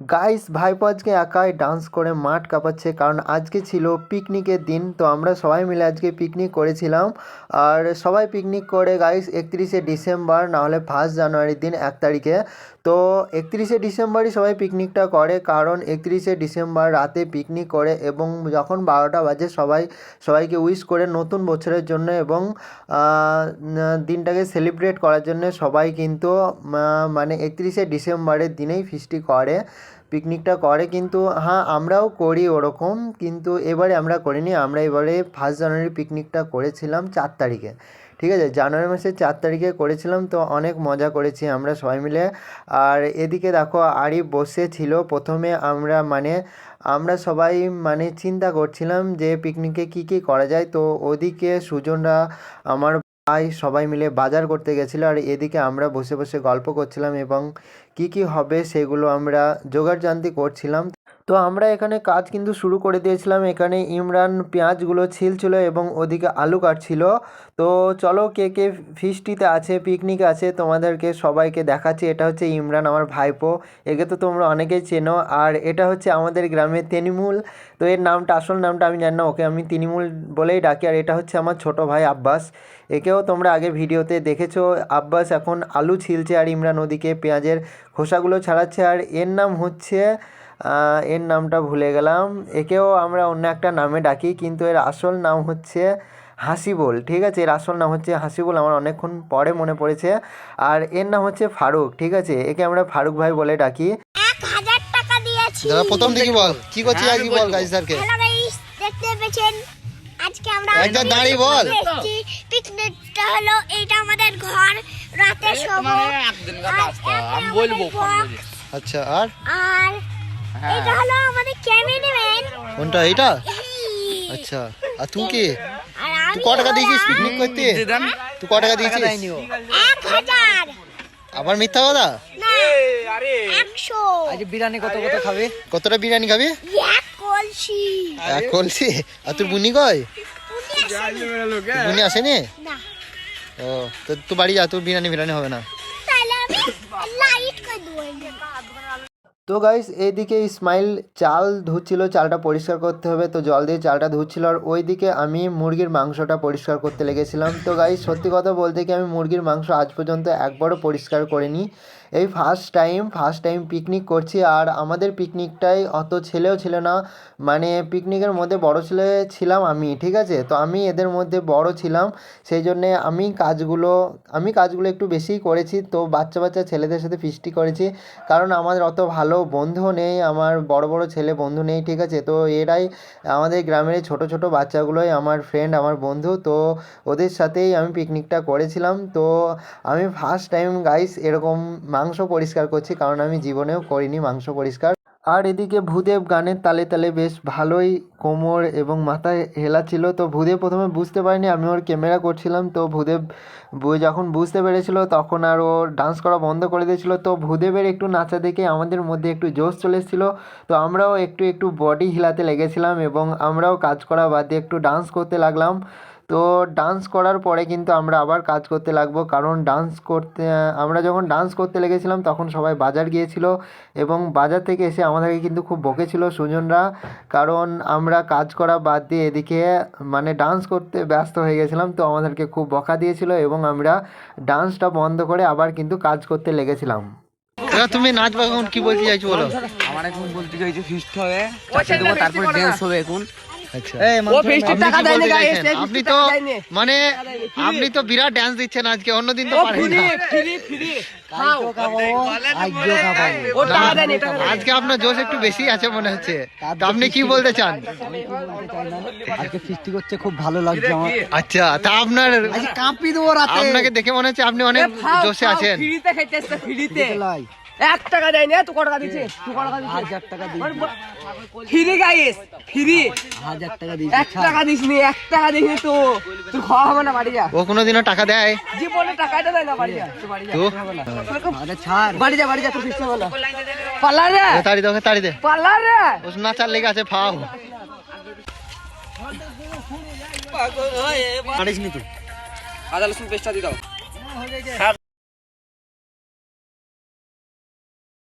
Guys ভাইপো আজকে একাই ডান্স করে মাঠ কাঁপাচ্ছে, কারণ আজকে ছিল পিকনিকের দিন, তো আমরা সবাই মিলে আজকে পিকনিক করেছিলাম। আর সবাই পিকনিক করে গাইস একত্রিশে ডিসেম্বর, নাহলে ফার্স্ট জানুয়ারির দিন, এক তারিখে। তো একত্রিশে ডিসেম্বরই সবাই পিকনিকটা করে, কারণ একত্রিশে ডিসেম্বর রাতে পিকনিক করে এবং যখন বারোটা বাজে সবাই, সবাইকে উইশ করে নতুন বছরের জন্য এবং দিনটাকে সেলিব্রেট করার জন্য সবাই কিন্তু মানে একত্রিশে ডিসেম্বরের দিনেই ফিস্টি করে পিকনিকটা করে কিন্তু হ্যাঁ আমরাও করি ওরকম, কিন্তু এবারে আমরা করিনি, আমরা এবারে ফার্স্ট জানুয়ারি পিকনিকটা করেছিলাম চার তারিখে। ঠিক আছে, জানুয়ারি মাসের চার তারিখে করেছিলাম তো অনেক মজা করেছি আমরা সবাই মিলে। আর এদিকে দেখো, আরিফ বসে ছিল। প্রথমে আমরা মানে আমরা সবাই মানে চিন্তা করছিলাম যে পিকনিকে কী কী করা যায়। তো ওদিকে সুজনরা, আমার ভাই সবাই মিলে বাজার করতে গেছিল। আর এদিকে আমরা বসে বসে গল্প করছিলাম এবং কী কী হবে সেগুলো আমরা জোগাড়জান্তি করছিলাম। তো আমরা এখানে কাজ কিন্তু শুরু করে দিয়েছিলাম। এখানে ইমরান পেঁয়াজগুলো ছিলছিল এবং ওদিকে আলু কাটছিল। তো চলো কে কে ফিস্টিতে আছে পিকনিক আছে, তোমাদেরকে সবাইকে দেখাচ্ছি। এটা হচ্ছে ইমরান আমার ভাইপো। একে তো তোমরা অনেকেই চেনো। আর এটা হচ্ছে আমাদের গ্রামের তেনিমুল। তো এর নামটা, আসল নামটা আমি জানি না। ওকে আমি তিনিমুল বলেই ডাকি। আর এটা হচ্ছে আমার ছোট ভাই আব্বাস। একেও তোমরা আগে ভিডিওতে দেখেছ। আব্বাস এখন আলু ছিলছে আর ইমরান ওদিকে পেঁয়াজের খোসাগুলো ছাড়াচ্ছে। আর এর নাম হচ্ছে এর নামটা ভুলে গেলাম। একেও আমরা অন্য একটা নামে ডাকি কিন্তু এর আসল নাম হচ্ছে হাসিবুল ঠিক আছে? এর আসল নাম হচ্ছে হাসিবুল আমার অনেকক্ষণ পরে মনে পড়েছে। আর এর নাম হচ্ছে ফারুক ঠিক আছে? একে আমরা ফারুক ভাই বলে ডাকি। দাদা প্রথম দিকে বল কি করছিস আজকে বল হ্যালো গাইস দেখতে পেয়েছেন? আজকে আমরা একদম দাঁড়িয়ে বল। পিকনিকটা হলো এইটা আমাদের ঘর রাতে শোবো। আমি বলব আচ্ছা আর? আর এটা হলো আমাদের ক্যামেরাম্যান কোনটা এইটা? আচ্ছা আর তুই কি? তুই আমি ক টাকা দিয়েছিস পিকনিক করতে? তুই ক টাকা দিয়েছিস? এক হাজার। আবার মিথ্যা কথা? একশো। বিরিয়ানি কত কত খাবে? কতটা বিরিয়ানি খাবি? এক কলসি। এক কলসি? আর তোর বুনি কয়? বুনি আসেনি। না ও তো তুই বাড়ি যা তোর বিরিয়ানি বিরিয়ানি হবে না তাহলে আমি লাইট করে দেবো তো গাইস এইদিকে ইসমাইল চাল ধুচ্ছিল, চালটা পরিষ্কার করতে হবে। তো জল দিয়ে চালটা ধুচ্ছিল আর ওইদিকে আমি মুরগির মাংসটা পরিষ্কার করতে লেগেছিলাম। তো গাইস সত্যি কথা বলতে কি আমি মুরগির মাংস আজ পর্যন্ত একবারও পরিষ্কার করিনি। এই first time first time picnic করছি আর আমাদের পিকনিকটাই অত ছেলেও ছিল না। মানে পিকনিকের মধ্যে বড় ছেলে ছিলাম আমি, ঠিক আছে? তো আমি এদের মধ্যে বড় ছিলাম। সেই জন্যে আমি কাজগুলো আমি কাজগুলো একটু বেশিই করেছি। তো বাচ্চা বাচ্চা ছেলেদের সাথে ফিস্টি করেছি। কারণ আমাদের অত ভালো বন্ধু নেই, আমার বড় বড় ছেলে বন্ধু নেই, ঠিক আছে? তো এরাই আমাদের গ্রামের ছোটো ছোটো বাচ্চাগুলোই আমার ফ্রেন্ড আমার বন্ধু। তো ওদের সাথেই আমি পিকনিকটা করেছিলাম। তো আমি ফার্স্ট টাইম গাইস এরকম মাংস পরিষ্কার করছি, কারণ আমি জীবনেও করিনি মাংস পরিষ্কার। আর এদিকে ভূদেব গানের তালে তালে বেশ ভালোই কোমর এবং মাথায় ছিল, তো ভূদেব প্রথমে বুঝতে পারিনি, আমি ওর ক্যামেরা করছিলাম, তো ভূদেব যখন বুঝতে পেরেছিল, তখন আর ও ডান্স করা বন্ধ করে দিয়েছিল, তো ভূদেবের একটু নাচা দেখে আমাদের মধ্যে একটু জোশ চলে এসেছিল, তো আমরাও একটু একটু বডি হিলাতে লেগেছিলাম এবং আমরাও কাজ করা বাদ দিয়ে একটু ডান্স করতে লাগলাম। তো ডান্স করার পরে কিন্তু আমরা আবার কাজ করতে লাগবো। কারণ ডান্স করতে আমরা যখন ডান্স করতে লেগেছিলাম তখন সবাই বাজার গিয়েছিল এবং বাজার থেকে এসে আমাদেরকে কিন্তু খুব বকেছিল সুজনরা। কারণ আমরা কাজ করা বাদ দিয়ে এদিকে মানে ডান্স করতে ব্যস্ত হয়ে গেছিলাম তো আমাদেরকে খুব বকা দিয়েছিল এবং আমরা ডান্সটা বন্ধ করে আবার কিন্তু কাজ করতে লেগেছিলাম। তুমি নাচ বা কি বলতে চাইছো বলো? আমার এখন বলতে চাইছে ফিস্ট হবে। তারপর ড্যান্স হবে এখন। আচ্ছা। ও ফিস্টের টাকা আপনি তো মানে আপনি তো বিরাট ডান্স দিচ্ছেন আজকে অন্যদিন তো। আজকে আপনার জোশ একটু বেশি আছে মনে হচ্ছে। তো আপনি কি বলতে চান? আজকে ফিস্টি করছে খুব ভালো লাগছে আমার। আচ্ছা তা আপনার কাঁপি দেবো আপনাকে দেখে মনে হচ্ছে আপনি অনেক জোশে আছেন। ফ্রিতে খাইতেছে ফ্রিতে লাই। এক টাকা দেয়নি তুই কত টাকা দিছিস তুই কত টাকা দিছিস হাজার টাকা দিই ফ্রি গাইস ফ্রি। হাজার টাকা দিই এক টাকা দিসনি এক টাকা দিসনি তো। তুই খাওয়া হবে না বাড়ি যা। ও কোনোদিনও টাকা দেয়? জীবনে টাকাটা দেয় না বাড়ি যা। তুই বাড়ি যা তো? আরে ছাড়। বাড়ি যা বাড়ি যা তুই ফিস্ট হবে পাল্লা রে! তাড়ি দে তাড়ি দে। পাল্লা রে! ও নাচার লেগে আছে ফাও। পারিস নি তুই আদা পেস্টটা দিয়ে দাও।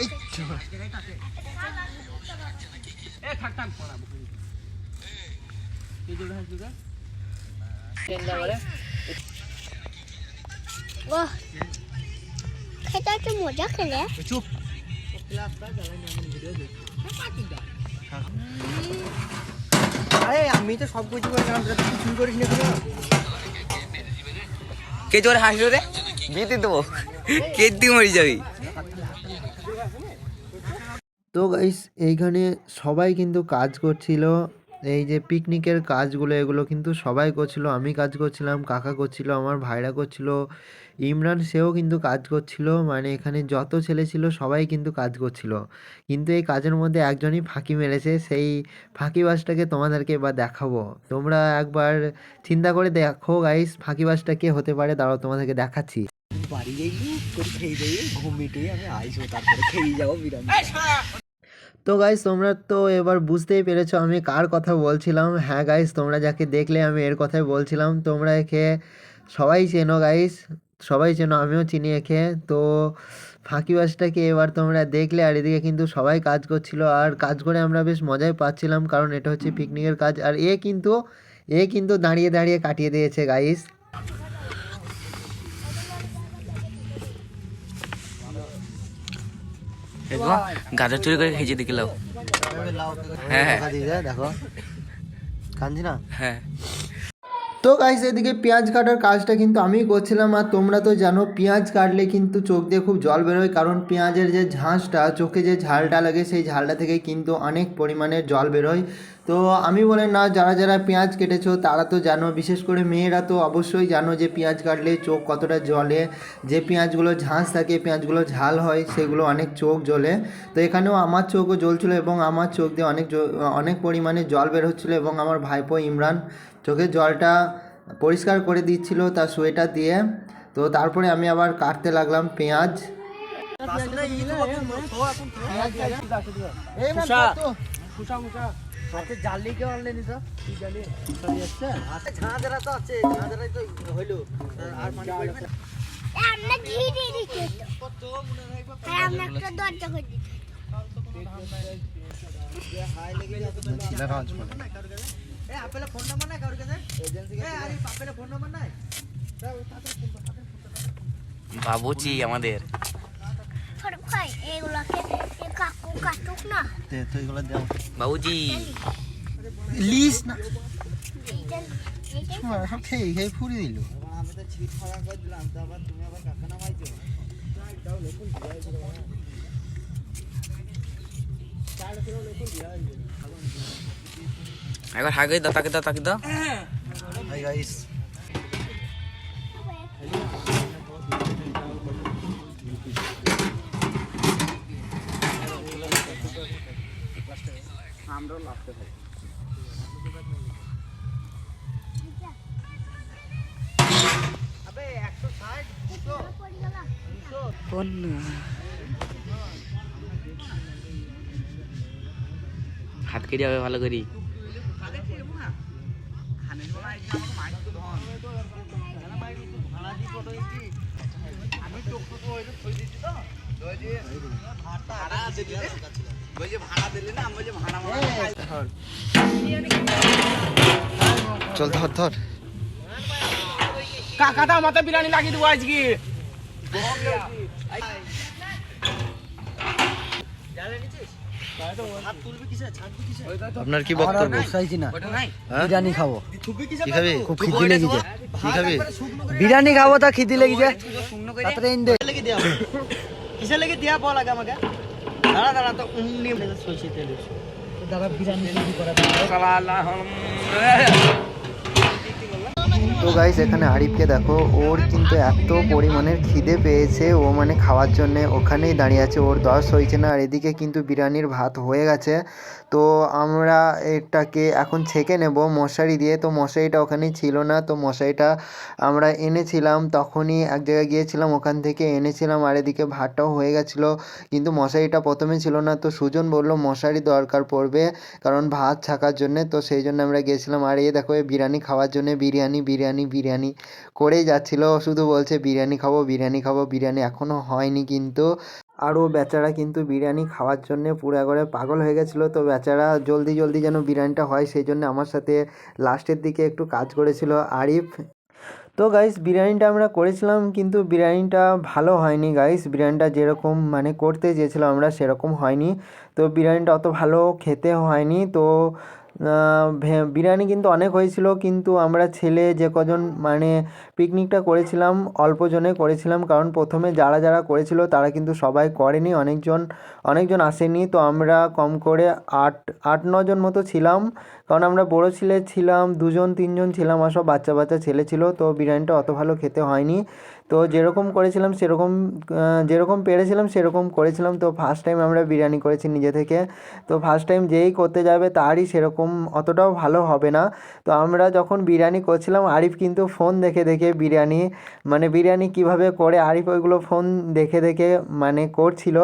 এই ছোড়া। वाह খেতে একটু মজা খেলে। চুপ। আরে আমি তো সব কিছু করে তুই করিস না কে জোরে হাসলো রে? বিয়ে দেবো? কে দিয়ে মরে যাবি? তো গাইস এইখানে সবাই কিন্তু কাজ করছিল। এই যে পিকনিকের কাজগুলো, এগুলো কিন্তু সবাই করছিল। আমি কাজ করছিলাম, কাকা করছিল, আমার ভাইরা করছিল, ইমরান সেও কিন্তু কাজ করছিল। মানে এখানে যত ছেলে ছিল, সবাই কিন্তু কাজ করছিল। কিন্তু এই কাজের মধ্যে একজনই ফাঁকি মেরেছে। সেই ফাঁকিবাজটাকে তোমাদেরকে এবার দেখাবো। তোমরা একবার চিন্তা করে দেখো গাইস ফাঁকিবাজটা কে হতে পারে? দাঁড়াও, তোমাদেরকে দেখাচ্ছি। বাড়ি করে খেয়ে ঘুম মিটিয়ে আমি আইসো তারপরে খেয়ে যাব তো গাইস তোমরা তো এবার বুঝতেই পেরেছ আমি কার কথা বলছিলাম। হ্যাঁ গাইস তোমরা যাকে দেখলে আমি এর কথাই বলছিলাম। তোমরা একে সবাই চেনো গাইস সবাই চেনো আমিও চিনি একে। তো ফাঁকিবাজটাকে এবার তোমরা দেখলে আর এদিকে কিন্তু সবাই কাজ করছিল আর কাজ করে আমরা বেশ মজাই পাচ্ছিলাম কারণ এটা হচ্ছে পিকনিকের কাজ। আর এ কিন্তু এ কিন্তু দাঁড়িয়ে দাঁড়িয়ে কাটিয়ে দিয়েছে গাইস গাজর চুরি করে খেয়েছি লাও হ্যাঁ। দেখো। কাঞ্জি না হ্যাঁ তো গাইস এদিকে পেঁয়াজ কাটার কাজটা কিন্তু আমি করছিলাম আর তোমরা তো জানো, পেঁয়াজ কাটলে কিন্তু চোখ দিয়ে খুব জল বেরোয়। কারণ পেঁয়াজের যে ঝাঁসটা চোখে যে ঝালটা লাগে, সেই ঝালটা থেকে কিন্তু অনেক পরিমাণে জল বেরোয়। তো আমি বলে না, যারা যারা পেঁয়াজ কেটেছো, তারা তো জানো, বিশেষ করে মেয়েরা তো অবশ্যই জানো যে পেঁয়াজ কাটলে চোখ কতটা জলে, যে পেঁয়াজগুলো ঝাঁস থাকে, পেঁয়াজগুলো ঝাল হয়, সেগুলো অনেক চোখ জ্বলে। তো এখানেও আমার চোখও জ্বলছিল এবং আমার চোখ দিয়ে অনেক অনেক পরিমাণে জল বের হচ্ছিল এবং আমার ভাইপো ইমরান চোখের জলটা পরিষ্কার করে দিচ্ছিল তার সোয়েটার দিয়ে তো তারপরে আমি আবার কাটতে লাগলাম পেঁয়াজ মানে দরজা এ আপেলে ফোন নাম্বার নাই কারোর কাছে? এজেন্সি এ আরে আপেলে ফোন নাম্বার নাই? বাবুচি আমাদের। ছোট ভাই এগুলোকে এ কাকু কাটুক না। তো এগুলো দাও। বাবুজি লিস না। সব খেয়ে খেয়ে ফুরিয়ে দিল। আমি তো ছিট ফাড়া একবার হাগে দাও তাকে দাও তাকে দাও। হাই গাইস হাত কেটে যাবে ভালো করি। চল ধর ধর। কাকাটা মাথা বিরিয়ানি লাগিয়ে দেবো আজকে। আপনার কি বক্তব্য? চাইছি না। হ্যাঁ? বিরিয়ানি খাব। কি খাবে? খুব? খিদি লেগেছে কি খাবে? বিরিয়ানি খাব তা খিদি লেগেছে শুকনো করে তাড়াতাড়ি এনে দে। কিসে লেগে দিয়া বল আগে আমাকে? দাঁড়া দাঁড়া তো উমনি সইছে তেল দাদা বিরিয়ানি করা তো গাইস এখানে আরিফকে দেখো, ওর কিন্তু এত পরিমাণের খিদে পেয়েছে, ও মানে খাওয়ার জন্যে ওখানেই দাঁড়িয়ে আছে, ওর দশ হয়েছে না, আর এদিকে কিন্তু বিরিয়ানির ভাত হয়ে গেছে। তো আমরা এটাকে এখন ছেঁকে নেব মশারি দিয়ে, তো মশারিটা ওখানেই ছিল না, তো মশারিটা আমরা এনেছিলাম, তখনই এক জায়গায় গিয়েছিলাম, ওখান থেকে এনেছিলাম, আর এদিকে ভাতটাও হয়ে গেছিল, কিন্তু মশারিটা প্রথমে ছিল না, তো সুজন বলল মশারি দরকার পড়বে, কারণ ভাত ছাকার জন্যে, তো সেই জন্য আমরা গিয়েছিলাম, আর এ দেখো এই বিরিয়ানি খাওয়ার জন্য, বিরিয়ানি বিরিয়ানি বিরিয়ানি বিরিয়ানি করেই যাচ্ছিল। শুধু বলছে, বিরিয়ানি খাব বিরিয়ানি খাব। বিরিয়ানি এখনও হয়নি কিন্তু। আর ও বেচারা কিন্তু বিরিয়ানি খাওয়ার জন্যে পুরো একবারে পাগল হয়ে গেছিল। তো বেচারা জলদি জলদি যেন বিরিয়ানিটা হয়, সেই জন্য আমার সাথে লাস্টের দিকে একটু কাজ করেছিল আরিফ। তো গাইস বিরিয়ানিটা আমরা করেছিলাম কিন্তু বিরিয়ানিটা ভালো হয়নি গাইস বিরিয়ানিটা যেরকম মানে করতে চেয়েছিলাম আমরা, সেরকম হয়নি। তো বিরিয়ানিটা অত ভালো খেতে হয়নি। তো বিরিয়ানি কিন্তু অনেক হয়েছিল, কিন্তু আমরা ছেলে যে কজন মানে পিকনিকটা করেছিলাম, অল্প জনে করেছিলাম, কারণ প্রথমে যারা যারা করেছিল, তারা কিন্তু সবাই করেনি, অনেকজন অনেকজন আসেনি, তো আমরা কম করে আট আট নজন মতো ছিলাম, কারণ আমরা বড়ো ছেলে ছিলাম, দুজন, তিনজন ছিলাম, আর সব বাচ্চা বাচ্চা ছেলে ছিল, তো বিরিয়ানিটা অত ভালো খেতে হয়নি। তো যেরকম করেছিলাম সেরকম যেরকম পেরেছিলাম সেরকম করেছিলাম। তো ফার্স্ট টাইম আমরা বিরিয়ানি করেছি নিজে থেকে। তো ফার্স্ট টাইম যেই করতে যাবে তারই সেরকম অতটাও ভালো হবে না। তো আমরা যখন বিরিয়ানি করছিলাম, আরিফ কিন্তু ফোন দেখে দেখে বিরিয়ানি মানে বিরিয়ানি কীভাবে করে, আরিফ ওইগুলো ফোন দেখে দেখে মানে করছিল।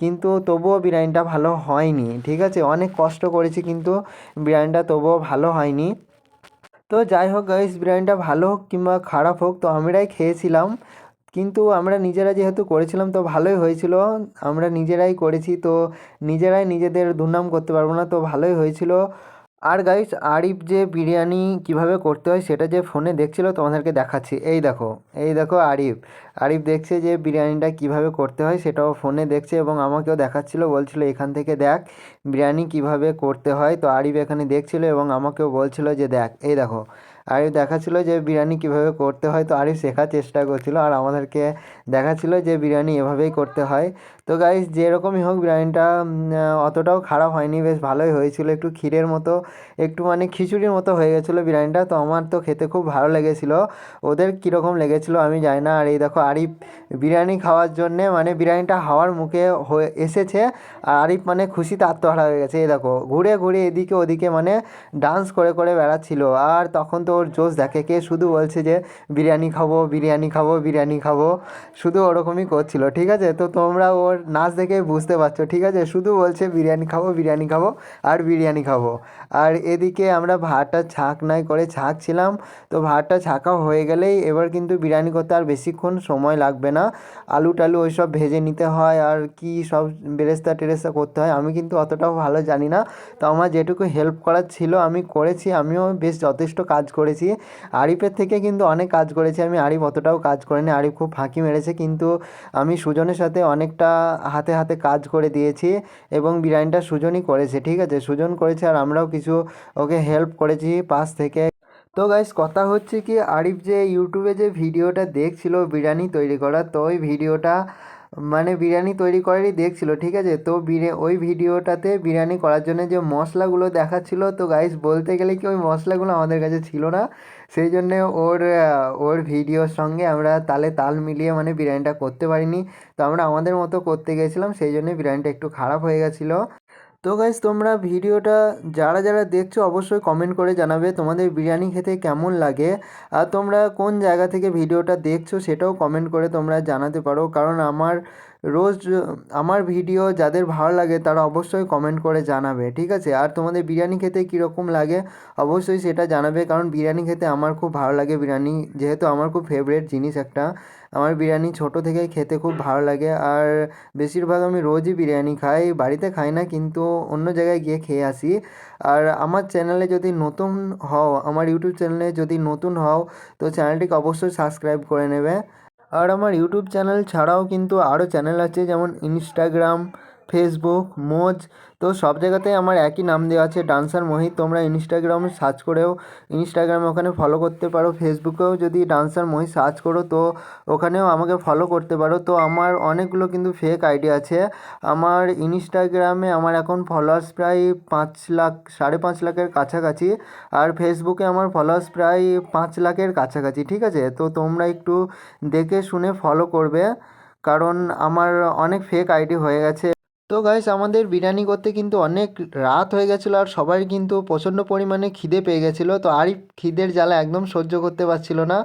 কিন্তু তবুও বিরিয়ানিটা ভালো হয়নি, ঠিক আছে? অনেক কষ্ট করেছি কিন্তু বিরিয়ানিটা তবুও ভালো হয়নি। তো যাই হোক গাইস বিরিয়ানিটা ভালো হোক কিংবা খারাপ হোক, তো আমরাই খেয়েছিলাম। কিন্তু আমরা নিজেরা যেহেতু করেছিলাম, তো ভালোই হয়েছিল। আমরা নিজেরাই করেছি, তো নিজেরাই নিজেদের দুর্নাম করতে পারব না, তো ভালোই হয়েছিল। আর গাইস আরিফ যে বিরিয়ানি কীভাবে করতে হয় সেটা যে ফোনে দেখছিল, তোমাদেরকে দেখাচ্ছি। এই দেখো এই দেখো আরিফ। আরিফ দেখছে যে বিরিয়ানিটা কীভাবে করতে হয় সেটাও ফোনে দেখছে এবং আমাকেও দেখাচ্ছিল, বলছিল, এখান থেকে দেখ বিরিয়ানি কীভাবে করতে হয়। তো আরিফ এখানে দেখছিল এবং আমাকেও বলছিল যে, দেখ, এই দেখো। আরিফ দেখাচ্ছিলো যে বিরিয়ানি কীভাবে করতে হয়, তো আরিফ শেখার চেষ্টা করছিল আর আমাদেরকে দেখাচ্ছিলো যে বিরিয়ানি এভাবেই করতে হয়। তো গাইস যেরকমই হোক বিরিয়ানিটা অতটাও খারাপ হয়নি, বেশ ভালোই হয়েছিল, একটু ক্ষীরের মতো একটু মানে খিচুড়ির মতো হয়ে গেছিল বিরিয়ানিটা, তো আমার তো খেতে খুব ভালো লেগেছিলো। ওদের কীরকম লেগেছিলো আমি জানি না। আর এই দেখো আরিফ বিরিয়ানি খাওয়ার জন্যে মানে বিরিয়ানিটা হাওয়ার মুখে হয়ে এসেছে, আর আরিফ মানে খুশিতে আত্মহারা হয়ে গেছে। এই দেখো, ঘুরে ঘুরে এদিকে ওদিকে মানে ডান্স করে করে বেড়াচ্ছিল। আর তখন তো ওর জোশ দেখে, কে শুধু বলছে যে, বিরিয়ানি খাব বিরিয়ানি খাব বিরিয়ানি খাব। শুধু ওরকমই করছিল, ঠিক আছে? তো তোমরা ওর নাচ দেখে বুঝতে পারছ, ঠিক আছে? শুধু বলছে, বিরিয়ানি খাব বিরিয়ানি খাব, আর বিরিয়ানি খাব। আর এদিকে আমরা ভাতটা ছাঁক নাই করে ছাঁকছিলাম তো ভাতটা ছাঁকা হয়ে গেলেই এবার কিন্তু বিরিয়ানি করতে আর বেশিক্ষণ সময় লাগবে না। আলু টালু ওই সব ভেজে নিতে হয় আর কি সব বেরেস্তা টেরেস্তা করতে হয়, আমি কিন্তু অতটাও ভালো জানি না। তো আমার যেটুকু হেল্প করার ছিল আমি করেছি, আমিও বেশ যথেষ্ট কাজ করেছি। আরিফের থেকে কিন্তু অনেক কাজ করেছি, আমি আরিফ অতটাও কাজ করিনি, আরিফ খুব ফাঁকি মেরেছে, কিন্তু আমি সুজনের সাথে অনেকটা হাতে হাতে কাজ করে দিয়েছি এবং বিরিয়ানিটা সুজনই করেছে, ঠিক আছে? সুজন করেছে আর আমরাও কিছু ওকে হেল্প করেছি পাশ থেকে। তো গাইস কথা হচ্ছে কি, আরিফ যে ইউটিউবে যে ভিডিওটা দেখছিল বিরিয়ানি তৈরি করা তো ওই ভিডিওটা মানে বিরিয়ানি তৈরি করারই দেখছিল, ঠিক আছে? তো বিরে, ওই ভিডিওটাতে বিরিয়ানি করার জন্য যে মশলাগুলো দেখাচ্ছিল, তো গাইস বলতে গেলে কি, ওই মশলাগুলো আমাদের কাছে ছিল না। সেই জন্যে ওর ওর ভিডিওর সঙ্গে আমরা তালে তাল মিলিয়ে মানে বিরিয়ানিটা করতে পারিনি। তো আমরা আমাদের মতো করতে গেছিলাম, সেই জন্য বিরিয়ানিটা একটু খারাপ হয়ে গেছিল। তো গাইজ তোমরা ভিডিওটা যারা যারা দেখছ অবশ্যই কমেন্ট করে জানাবে তোমাদের বিরিয়ানি খেতে কেমন লাগে। আর তোমরা কোন জায়গা থেকে ভিডিওটা দেখছ সেটাও কমেন্ট করে তোমরা জানাতে পারো। কারণ আমার রোজ, আমার ভিডিও যাদের ভালো লাগে তারা অবশ্যই কমেন্ট করে জানাবে, ঠিক আছে? আর তোমাদের বিরিয়ানি খেতে কীরকম লাগে অবশ্যই সেটা জানাবে। কারণ বিরিয়ানি খেতে আমার খুব ভালো লাগে। বিরিয়ানি যেহেতু আমার খুব ফেভারিট জিনিস একটা। আমার বিরিয়ানি ছোটো থেকেই খেতে খুব ভালো লাগে। আর বেশিরভাগ আমি রোজই বিরিয়ানি খাই, বাড়িতে খাই না, কিন্তু অন্য জায়গায় গিয়ে খেয়ে আসি। আর আমার চ্যানেলে যদি নতুন হও, আমার ইউটিউব চ্যানেলে যদি নতুন হও, তো চ্যানেলটিকে অবশ্যই সাবস্ক্রাইব করে নেবে। আর আমার ইউটিউব চ্যানেল ছাড়াও কিন্তু আরও চ্যানেল আছে, যেমন ইনস্টাগ্রাম ফেসবুক মোজ তো সব জায়গাতেই আমার একই নাম দেওয়া আছে ডান্সার মোহিত তোমরা ইনস্টাগ্রামে সার্চ করেও ইনস্টাগ্রামে ওখানে ফলো করতে পারো ফেসবুকেও যদি ডান্সার মোহিত সার্চ করো, তো ওখানেও আমাকে ফলো করতে পারো। তো আমার অনেকগুলো কিন্তু ফেক আইডি আছে, আমার ইনস্টাগ্রামে আমার এখন ফলোয়ার্স প্রায় পাঁচ লাখ, সাড়ে পাঁচ লাখের কাছাকাছি, আর ফেসবুকে আমার ফলোয়ার্স প্রায় পাঁচ লাখের কাছাকাছি, ঠিক আছে? তো তোমরা একটু দেখে শুনে ফলো করবে, কারণ আমার অনেক ফেক আইডি হয়ে গেছে তো গাইস আমাদের বিরিয়ানি করতে কিন্তু অনেক রাত হয়ে গেছিল আর সবাই কিন্তু প্রচণ্ড পরিমাণে খিদে পেয়ে গেছিল। তো আরিফ খিদের জ্বালা একদম সহ্য করতে পারছিল না।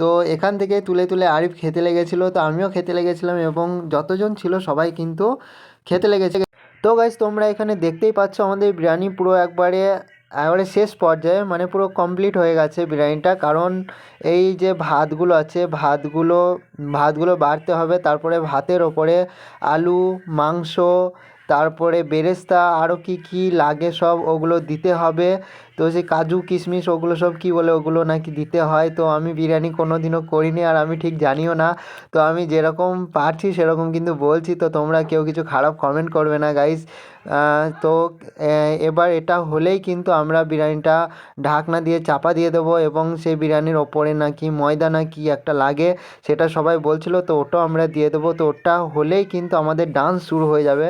তো এখান থেকে তুলে তুলে আরিফ খেতে লেগেছিলো। তো আমিও খেতে লেগেছিলাম এবং যতজন ছিল সবাই কিন্তু খেতে লেগেছে। তো গাইস তোমরা এখানে দেখতেই পাচ্ছ আমাদের বিরিয়ানি পুরো একবারে একবারে শেষ পর্যায়ে মানে পুরো কমপ্লিট হয়ে গেছে বিরিয়ানিটা। কারণ এই যে ভাতগুলো আছে, ভাতগুলো ভাতগুলো বাড়তে হবে। তারপরে ভাতের ওপরে আলু, মাংস, তারপরে বেরেস্তা আরও কি কি লাগে সব ওগুলো দিতে হবে। তো সেই কাজু, কিশমিশ ওগুলো সব কি বলে ওগুলো নাকি দিতে হয়। তো আমি বিরিয়ানি কোনো দিনও করিনি আর আমি ঠিক জানিও না। তো আমি যেরকম পারছি সেরকম কিন্তু বলছি। তো তোমরা কেউ কিছু খারাপ কমেন্ট করবে না গাইস তো এবার এটা হলেই কিন্তু আমরা বিরিয়ানিটা ঢাকনা দিয়ে চাপা দিয়ে দেবো এবং সেই বিরিয়ানির ওপরে নাকি ময়দা নাকি একটা লাগে সেটা সবাই বলছিল, তো ওটাও আমরা দিয়ে দেবো। তো ওটা হলেই কিন্তু আমাদের ডান্স শুরু হয়ে যাবে।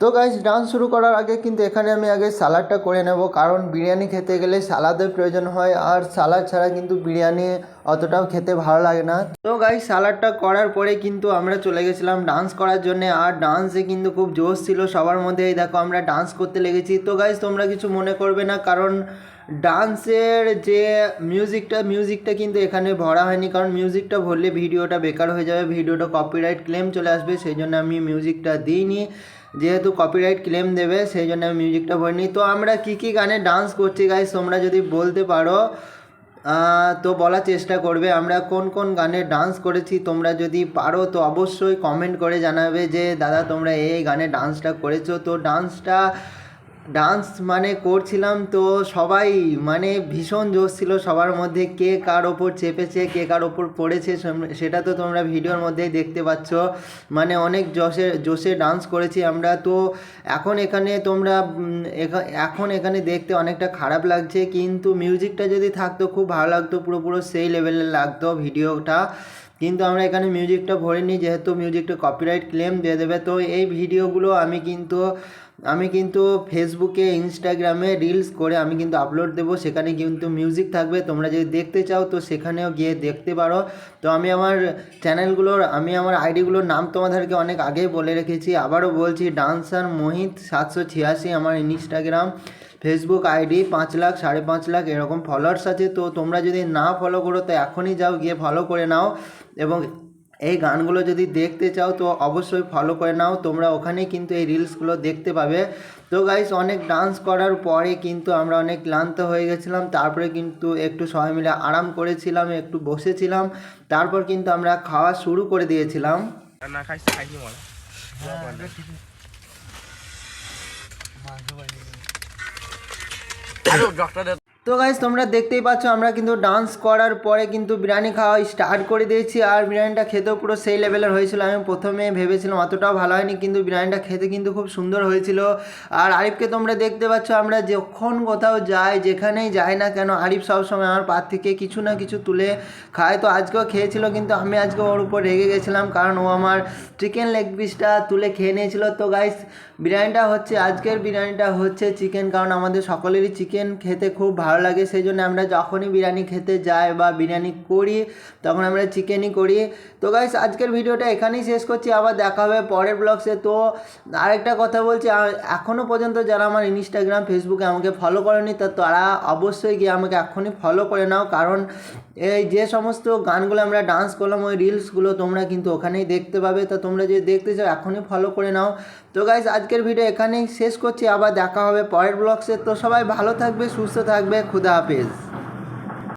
তো গাইজ ডান্স শুরু করার আগে কিন্তু এখানে আমি আগে সালাডটা করে নেব। কারণ বিরিয়ানি খেতে গেলে সালাদের প্রয়োজন হয়, আর সালাদ ছাড়া কিন্তু বিরিয়ানি অতটাও খেতে ভালো লাগে না। তো গাইজ সালাডটা করার পরে কিন্তু আমরা চলে গেছিলাম ডান্স করার জন্য, আর ডান্সে কিন্তু খুব জোশ ছিল সবার মধ্যে দেখো, আমরা ডান্স করতে লেগেছি। তো গাইজ তোমরা কিছু মনে করবে না, কারণ ডান্সের যে মিউজিকটা মিউজিকটা কিন্তু এখানে ভরা হয়নি। কারণ মিউজিকটা ভরলে ভিডিওটা বেকার হয়ে যাবে, ভিডিওটা কপিরাইট ক্লেম চলে আসবে, সেই জন্য আমি মিউজিকটা দিইনি। যেহেতু কপিরাইট ক্লেম দেবে, সেই জন্য আমি মিউজিকটা ভরিনি তো আমরা কী কী গানে ডান্স করছি গাইজ তোমরা যদি বলতে পারো তো বলার চেষ্টা করবে। আমরা কোন কোন গানে ডান্স করেছি তোমরা যদি পারো, তো অবশ্যই কমেন্ট করে জানাবে যে, দাদা, তোমরা এই গানে ডান্সটা করেছ। তো ডান্সটা ডান্স মানে করছিলাম তো সবাই মানে ভীষণ জোশ ছিল সবার মধ্যে, কে কার ওপর চেপেছে, কে কার ওপর পড়েছে সেটা তো তোমরা ভিডিওর মধ্যেই দেখতে পাচ্ছ। মানে অনেক জোশে জোশে ডান্স করেছি আমরা। তো এখন এখানে তোমরা এখন এখানে দেখতে অনেকটা খারাপ লাগছে, কিন্তু মিউজিকটা যদি থাকতো, খুব ভালো লাগতো পুরো পুরো সেই লেভেলের লাগতো ভিডিওটা। কিন্তু আমরা এখানে মিউজিকটা ভরিনি, যেহেতু মিউজিকটা কপিরাইট ক্লেম দিয়ে দেবে, তো এই ভিডিওগুলো আমি কিন্তু আমি কিন্তু ফেসবুকে ইনস্টাগ্রামে রিলস করে আমি কিন্তু আপলোড দেবো। সেখানে কিন্তু মিউজিক থাকবে। তোমরা যদি দেখতে চাও, তো সেখানেও গিয়ে দেখতে পারো। তো আমি আমার চ্যানেলগুলোর আমি আমার আইডিগুলোর নাম তোমাদেরকে অনেক আগেই বলে রেখেছি। আবারও বলছি ডান্সার মোহিত সাতশো ছিয়াশি আমার ইনস্টাগ্রাম ফেসবুক আইডি পাঁচ লাখ, সাড়ে পাঁচ লাখ, এরকম ফলোয়ার্স আছে। তো তোমরা যদি না ফলো করো, তো এখনই যাও, গিয়ে ফলো করে নাও। এবং এই গানগুলো যদি দেখতে চাও তো অবশ্যই ফলো করে নাও। তোমরা ওখানে কিন্তু এই রিলসগুলো দেখতে পাবে। তো গাইস অনেক ডান্স করার পরে কিন্তু আমরা অনেক ক্লান্ত হয়ে গেছিলাম। তারপরে কিন্তু একটু সবাই মিলে আরাম করেছিলাম একটু বসেছিলাম। তারপর কিন্তু আমরা খাওয়া শুরু করে দিয়েছিলাম। না খাইছি খাইছি মনে ডক্টর তো গাইজ তোমরা দেখতেই পাচ্ছ, আমরা কিন্তু ডান্স করার পরে কিন্তু বিরিয়ানি খাওয়া স্টার্ট করে দিয়েছি। আর বিরিয়ানিটা খেতেও পুরো সেই লেভেলের হয়েছিল। আমি প্রথমে ভেবেছিলাম অতটাও ভালো হয়নি, কিন্তু বিরিয়ানিটা খেতে কিন্তু খুব সুন্দর হয়েছিল। আর আরিফকে তোমরা দেখতে পাচ্ছ, আমরা যখন কোথাও যাই, যেখানেই যাই না কেন, আরিফ সবসময় আমার পার থেকে কিছু না কিছু তুলে খায়। তো আজকেও খেয়েছিল, কিন্তু আমি আজকে ওর উপর রেগে গেছিলাম, কারণ ও আমার চিকেন লেগ পিসটা তুলে খেয়ে নিয়েছিল। তো গাইস বিরিয়ানিটা হচ্ছে, আজকের বিরিয়ানিটা হচ্ছে চিকেন কারণ আমাদের সকলেরই চিকেন খেতে খুব ভালো লাগে সেই জন্য আমরা যখনই বিরিয়ানি খেতে যাই বা বিরিয়ানি করি, তখন আমরা চিকেনই করি। তো গাইস আজকের ভিডিওটা এখানেই শেষ করছি, আবার দেখা হবে পরের ব্লগসে তো আরেকটা কথা বলছি এখনও পর্যন্ত যারা আমার ইনস্টাগ্রাম ফেসবুকে আমাকে ফলো করেনি, তা তারা অবশ্যই গিয়ে আমাকে এখনই ফলো করে নাও, কারণ এই যে সমস্ত গানগুলো আমরা ডান্স করলাম, ওই রিলসগুলো তোমরা কিন্তু ওখানেই দেখতে পাবে। তো তোমরা যদি দেখতে চাও, এখনই ফলো করে নাও। তো গাইজ আজকের ভিডিও এখানেই শেষ করছি। আবার দেখা হবে পরের ব্লগসে তো সবাই ভালো থাকবে, সুস্থ থাকবে। খুদা হাফেজ।